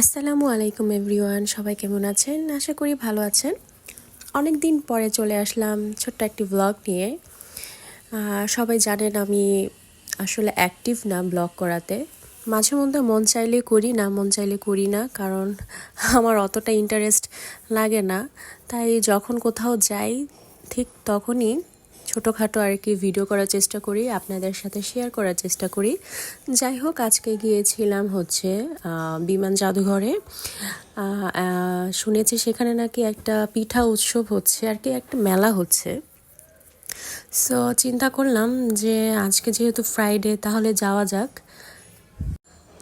আসসালামু আলাইকুম এভরিওয়ান, সবাই কেমন আছেন? আশা করি ভালো আছেন। অনেক দিন পরে চলে আসলাম ছোট্ট একটি ব্লগ নিয়ে। সবাই জানেন আমি আসলে অ্যাক্টিভ না ব্লগ করাতে। মাঝে মধ্যে মন চাইলে করি, না মন চাইলে করি না, কারণ আমার অতটা ইন্টারেস্ট লাগে না। তাই যখন কোথাও যাই, ঠিক তখনই ছোটোখাটো আর কি ভিডিও করার চেষ্টা করি, আপনাদের সাথে শেয়ার করার চেষ্টা করি। যাই হোক, আজকে গিয়েছিলাম হচ্ছে বিমান জাদুঘরে। শুনেছি সেখানে নাকি একটা পিঠা উৎসব হচ্ছে, আর কি একটা মেলা হচ্ছে। সো চিন্তা করলাম যে আজকে যেহেতু ফ্রাইডে তাহলে যাওয়া যাক।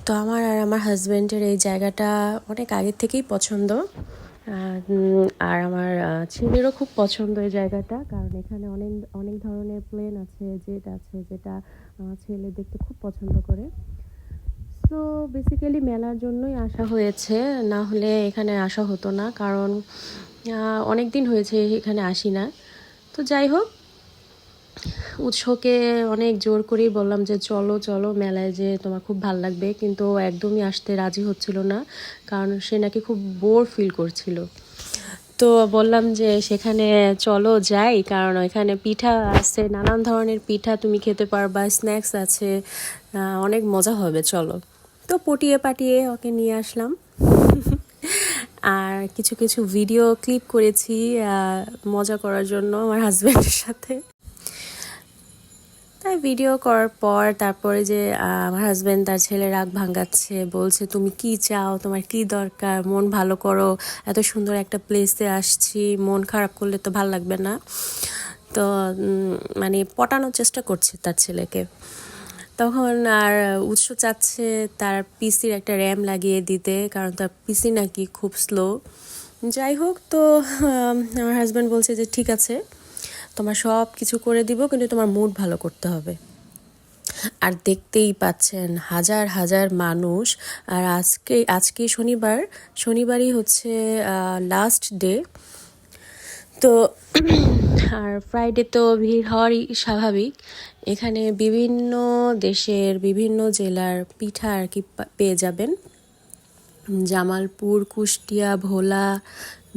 তো আমার আর আমার হাজব্যান্ডের এই জায়গাটা অনেক আগের থেকেই পছন্দ। আর, আমার ছেলেরও খুব পছন্দ এই জায়গাটা কারণ এখানে অনেক অনেক ধরনের প্লেন আছে জেট আছে যেটা আমার ছেলে দেখতে খুব পছন্দ করে। তো বেসিক্যালি মেলার জন্যই আসা হয়েছে না হলে এখানে আসা হতো না কারণ অনেক দিন হয়েছে এখানে আসি না। তো যাই হোক উৎসকে অনেক জোর করেই বললাম যে চলো চলো, মেলায় যে তোমার খুব ভালো লাগবে। কিন্তু একদমই আসতে রাজি হচ্ছিল না, কারণ সে নাকি খুব বোর ফিল করছিল। তো বললাম যে সেখানে চলো যাই, কারণ ওইখানে পিঠা আছে, নানান ধরনের পিঠা তুমি খেতে পারবা স্ন্যাক্স আছে অনেক মজা হবে, চলো। তো পটিয়ে পাটিয়ে ওকে নিয়ে আসলাম। আর কিছু কিছু ভিডিও ক্লিপ করেছি মজা করার জন্য আমার হাজব্যান্ডের সাথে। ভিডিও করার পর তারপরে যে আমার হাজব্যান্ড তার ছেলে রাগ ভাঙাচ্ছে বলছে, তুমি কি চাও? তোমার কি দরকার? মন ভালো করো। এত সুন্দর একটা প্লেসে আসছি। মন খারাপ করলে তো ভালো লাগবে না। তো মানে পটানোর চেষ্টা করছে তার ছেলেকে। তখন আর উৎস চাচ্ছে তার পিসির একটা র্যাম লাগিয়ে দিতে, কারণ তার পিসি নাকি খুব স্লো যাই হোক, তো আমার হাজব্যান্ড বলছে যে, ঠিক আছে। তোমার সব কিছু করে দিব, কিন্তু তোমার মুড ভালো করতে হবে। আর দেখতেই পাচ্ছেন, হাজার হাজার মানুষ। আর আজকে আজকে শনিবার, শনিবারই হচ্ছে লাস্ট ডে তো, আর ফ্রাইডে তো ভিড় হওয়ারই স্বাভাবিক। এখানে বিভিন্ন দেশের, বিভিন্ন জেলার পিঠা আর কি পেয়ে যাবেন। জামালপুর, কুষ্টিয়া, ভোলা,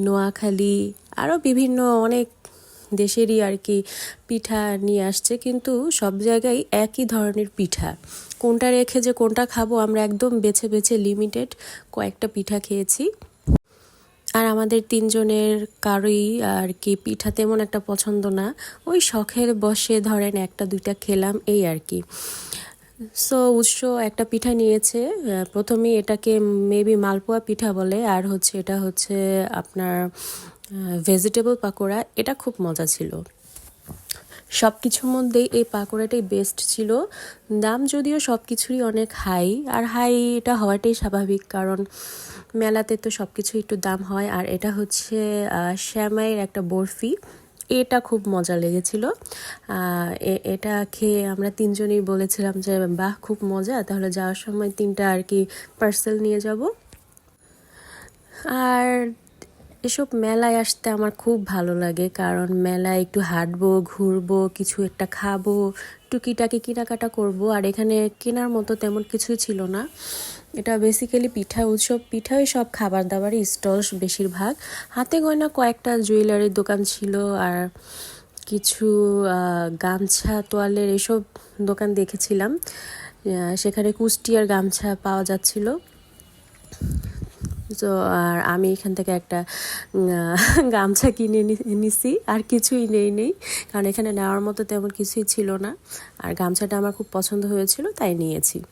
নোয়াখালী, আরও বিভিন্ন অনেক দেশেরই আর কি পিঠা নিয়ে আসছে, কিন্তু সব জায়গায় একই ধরনের পিঠা। কোনটা রেখে যে কোনটা খাব আমরা একদম বেছে বেছে লিমিটেড কয়েকটা পিঠা খেয়েছি। আর আমাদের তিনজনের কারোই আর কি পিঠা তেমন একটা পছন্দ না। ওই শখের বসে ধরেন একটা, দুইটা খেলাম এই আর কি। সো উৎস একটা পিঠা নিয়েছে। প্রথমে এটাকে মেবি মালপোয়া পিঠা বলে, আর হচ্ছে, এটা হচ্ছে আপনার ভেজিটেবল পাকোড়া, এটা খুব মজা ছিল। সব কিছুর মধ্যেই এই পাকোড়াটাই বেস্ট ছিল। দাম যদিও সব কিছুরই অনেক হাই আর হাই এটা হওয়াটাই স্বাভাবিক, কারণ মেলাতে তো সব কিছু একটু দাম হয়। আর এটা হচ্ছে শ্যামাইয়ের একটা বরফি, এটা খুব মজা লেগেছিল। এটা খেয়ে আমরা তিনজনই বলেছিলাম যে, বাহ, খুব মজা, তাহলে যাওয়ার সময় তিনটা আর কি পার্সেল নিয়ে যাব। আর এসব মেলায় আসতে আমার খুব ভালো লাগে, কারণ মেলায় একটু হাঁটবো, ঘুরবো, কিছু একটা খাব, টুকিটাকি কেনাকাটা করব, আর এখানে কেনার মতো তেমন কিছুই ছিল না। এটা বেসিক্যালি পিঠা উৎসব, পিঠাই সব খাবার দাবারই স্টল বেশিরভাগ। হাতে গয়না কয়েকটা জুয়েলারির দোকান ছিল, আর কিছু গামছা, তোয়ালের এসব দোকান দেখেছিলাম। সেখানে কুষ্টিয়ার গামছা পাওয়া যাচ্ছিল। তো আর আমি এখান থেকে একটা গামছা কিনে নিছি। আর কিছুই নেই নেই। কারণ এখানে নেওয়ার মতো তেমন কিছুই ছিল না। আর গামছাটা আমার খুব পছন্দ হয়েছিল, তাই নিয়েছি।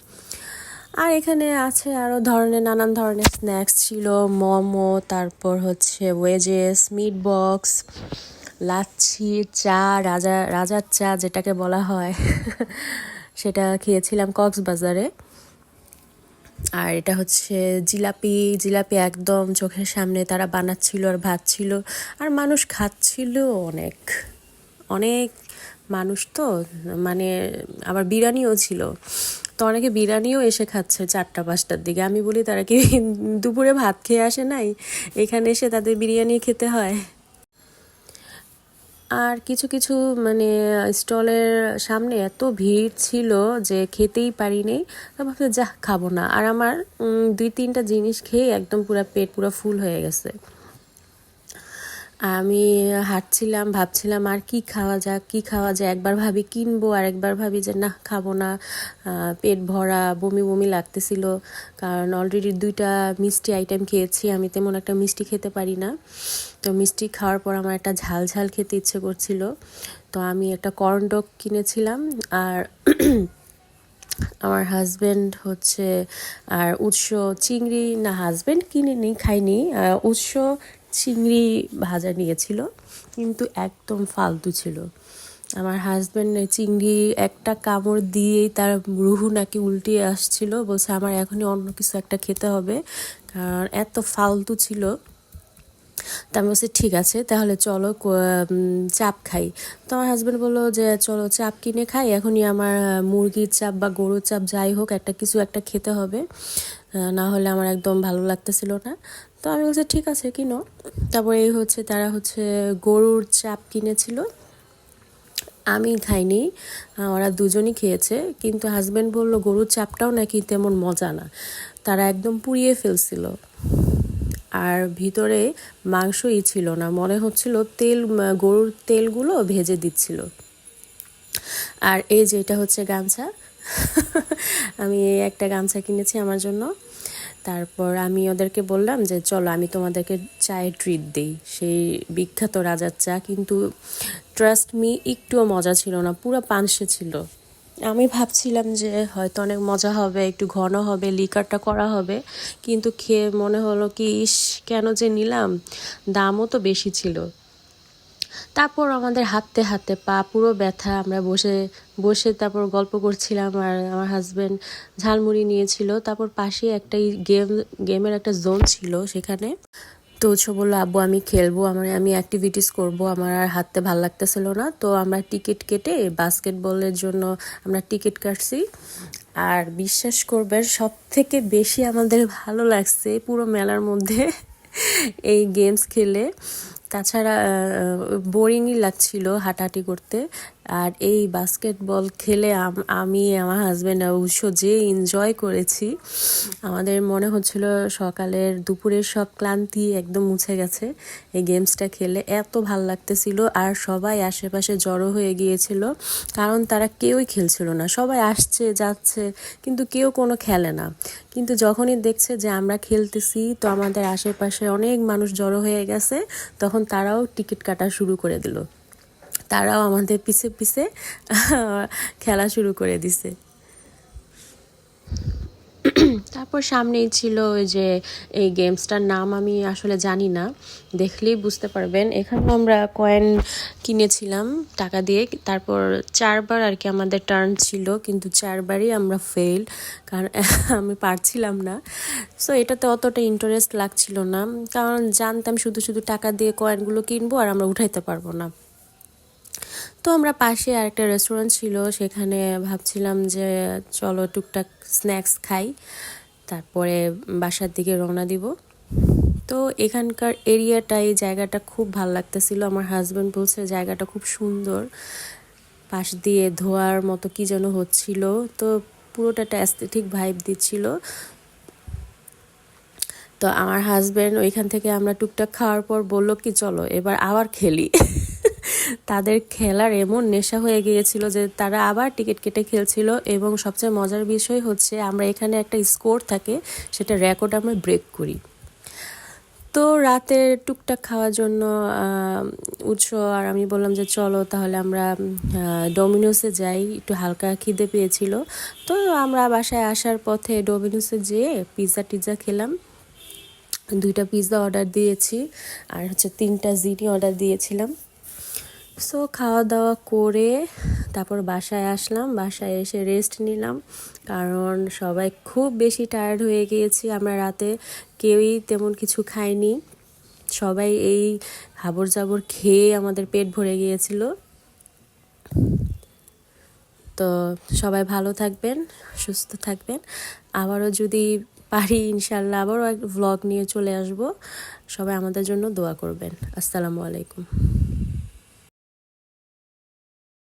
আর এখানে আছে আরও ধরনের, নানান ধরনের স্ন্যাক্স ছিল। মোমো, তারপর হচ্ছে ওয়েজেস মিট বক্স লাচ্ছি, চা, রাজা, রাজার চা যেটাকে বলা হয়। সেটা খেয়েছিলাম কক্সবাজারে। আর এটা হচ্ছে জিলাপি জিলাপি একদম চোখের সামনে তারা বানাচ্ছিল আর ভাজছিল। আর মানুষ খাচ্ছিল অনেক অনেক মানুষ তো মানে আবার বিরিয়ানিও ছিল। তো অনেকে বিরিয়ানিও এসে খাচ্ছে চারটা, পাঁচটার দিকে। আমি বলি, তারা কি দুপুরে ভাত খেয়ে আসে নাই? এখানে এসে তাদের বিরিয়ানি খেতে হয়? আর কিছু কিছু মানে স্টলের সামনে এত ভিড় ছিল যে খেতেই পারিনি। তো ভাবছি যা খাব না। আর আমার দুই তিনটা জিনিস খেয়ে একদম পুরো পেট পুরো ফুল হয়ে গেছে। আমি হাঁটছিলাম, ভাবছিলাম আর কি খাওয়া যাক, কি খাওয়া যায়? একবার ভাবি কিনবো আর একবার ভাবি যে না, খাব না। পেট ভরা, বমি বমি লাগতেছিল, কারণ অলরেডি দুইটা মিষ্টি আইটেম খেয়েছি, আমি তেমন একটা মিষ্টি খেতে পারি না। তো মিষ্টি খাওয়ার পর আমার একটা ঝাল ঝাল খেতে ইচ্ছে করছিল। তো আমি একটা কর্ন ডগ কিনেছিলাম, আর আমার হাজবেন্ড হচ্ছে, আর উৎস চিংড়ি, না হাজব্যান্ড কিনে নি খাইনি উৎস চিংড়ি ভাজা নিয়েছিল, কিন্তু একদম ফালতু ছিল। আমার হাজবেন্ড চিংড়ি একটা কামড় দিয়েই তার রুহু নাকি উল্টিয়ে আসছিল, বলছে আমার এখনই অন্য কিছু একটা খেতে হবে। কারণ এত ফালতু ছিল। তা আমি বলছি, ঠিক আছে, তাহলে চলো চাপ খাই। তো আমার হাজব্যান্ড বলল যে, চলো চাপ কিনে খাই, এখনই আমার মুরগির চাপ বা গরুর চাপ যাই হোক, একটা কিছু একটা খেতে হবে। না হলে আমার একদম ভালো লাগতেছিল না। তো আমি বলছি, ঠিক আছে কিনো তারপরে এই হচ্ছে তারা হচ্ছে গরুর চাপ কিনেছিল। আমি খাইনি, ওরা দুজনই খেয়েছে, কিন্তু হাজব্যান্ড বলল, গরুর চাপটাও নাকি তেমন মজা না। তারা একদম পুড়িয়ে ফেলছিল। আর ভিতরে মাংসই ছিল না, মনে হচ্ছিল তেল, গরুর তেলগুলো ভেজে দিচ্ছিল। আর এই যে এটা হচ্ছে গামছা। আমি একটা গামছা কিনেছি আমার জন্য। তারপর আমি ওদেরকে বললাম যে, চলো, আমি তোমাদেরকে চায়ে ট্রিট দিই। সেই বিখ্যাত রাজার চা, কিন্তু ট্রাস্ট মি একটুও মজা ছিল না, পুরো পানসে ছিল। আমি ভাবছিলাম যে, হয়তো অনেক মজা হবে, একটু ঘন হবে লিকারটা করা হবে, কিন্তু খেয়ে মনে হলো কি, ইস, কেন যে নিলাম? দামও তো বেশি ছিল। তারপর আমাদের হাঁটতে হাঁটতে পা পুরো ব্যথা, আমরা বসে বসে তারপর গল্প করছিলাম আর আমার হাজব্যান্ড ঝালমুড়ি নিয়েছিল। তারপর পাশে একটা গেম, গেমের একটা জোন ছিল সেখানে। তো উৎস বলল, আব্বু, আমি খেলব, আমার, আমি অ্যাক্টিভিটিস করব, আমার আর হাঁটতে ভালো লাগতেছিল না। তো আমরা টিকিট কেটে বাস্কেটবলের জন্য আমরা টিকিট কাটছি। আর বিশ্বাস করবেন সব থেকে বেশি আমাদের ভালো লাগছে পুরো মেলার মধ্যে এই গেমস খেলে। তাছাড়া বোরিংই লাগছিল হাঁটাহাঁটি করতে। আর এই বাস্কেটবল খেলে আম- আমি, আমার হাজব্যান্ড অবশ্য যে এনজয় করেছি, আমাদের মনে হচ্ছিল সকালের দুপুরের সব ক্লান্তি একদম মুছে গেছে। এই গেমসটা খেলে এত ভালো লাগতেছিল আর সবাই আশেপাশে জড়ো হয়ে গিয়েছিল, কারণ তারা কেউই খেলছিল না। সবাই আসছে, যাচ্ছে, কিন্তু কেউ কোনো খেলে না। কিন্তু যখনই দেখছে যে আমরা খেলতেছি, তো আমাদের আশেপাশে অনেক মানুষ জড়ো হয়ে গেছে, তখন তারাও টিকিট কাটা শুরু করে দিল। তারাও আমাদের পিছে পিছে, খেলা শুরু করে দিছে। তারপর সামনেই ছিল যে এই গেমসটার নাম আমি আসলে জানি না। দেখলেই বুঝতে পারবেন। এখানে আমরা কয়েন কিনেছিলাম টাকা দিয়ে। তারপর চারবার আর কি আমাদের টার্ন ছিল, কিন্তু চারবারই আমরা ফেল কারণ আমি পারছিলাম না। সো এটাতে অতটা ইন্টারেস্ট লাগছিল না। কারণ জানতাম শুধু শুধু টাকা দিয়ে কয়েনগুলো কিনবো আর আমরা উঠাইতে পারব না। তো আমরা পাশে আরেকটা রেস্টুরেন্ট ছিল, সেখানে ভাবছিলাম যে চলো টুকটাক স্ন্যাক্স খাই, তারপরে বাসার দিকে রওনা দিব। তো এখানকার এরিয়াটা এই জায়গাটা খুব ভালো লাগতেছিল। আমার হাজব্যান্ড বলছে, জায়গাটা খুব সুন্দর। পাশ দিয়ে ধোয়ার মতো কি যেন হচ্ছিল। তো পুরোটা একটা অ্যাস্থেটিক ভাইব দিচ্ছিল। তো আমার হাজব্যান্ড ওইখান থেকে আমরা টুকটাক খাওয়ার পর বলল কি, চলো এবার আবার খেলি। তাদের খেলার এমন নেশা হয়ে গিয়েছিল যে তারা আবার টিকিট কেটে খেলছিল এবং সবচেয়ে মজার বিষয় হচ্ছে আমরা এখানে একটা স্কোর থাকে, সেটা রেকর্ড আমরা ব্রেক করি। তো রাতে টুকটাক খাওয়ার জন্য উৎস, আর আমি বললাম যে চলো তাহলে আমরা ডোমিনোসে যাই, একটু হালকা খিদে পেয়েছিল। তো আমরা বাসায় আসার পথে ডোমিনোসে যেয়ে পিৎজা টিৎজা খেলাম। দুইটা পিৎজা অর্ডার দিয়েছি, আর হচ্ছে তিনটা জিনি অর্ডার দিয়েছিলাম। সো খাওয়া দাওয়া করে তারপর বাসায় আসলাম। বাসায় এসে রেস্ট নিলাম। কারণ সবাই খুব বেশি টায়ার্ড হয়ে গিয়েছি। আমরা রাতে কেউই তেমন কিছু খাইনি। সবাই এই হাবর জাবর খেয়ে আমাদের পেট ভরে গিয়েছিল। তো সবাই ভালো থাকবেন, সুস্থ থাকবেন। আবারও যদি পারি ইনশাল্লাহ আবারও এক ভ্লগ নিয়ে চলে আসব। সবাই আমাদের জন্য দোয়া করবেন। আসসালামু আলাইকুম।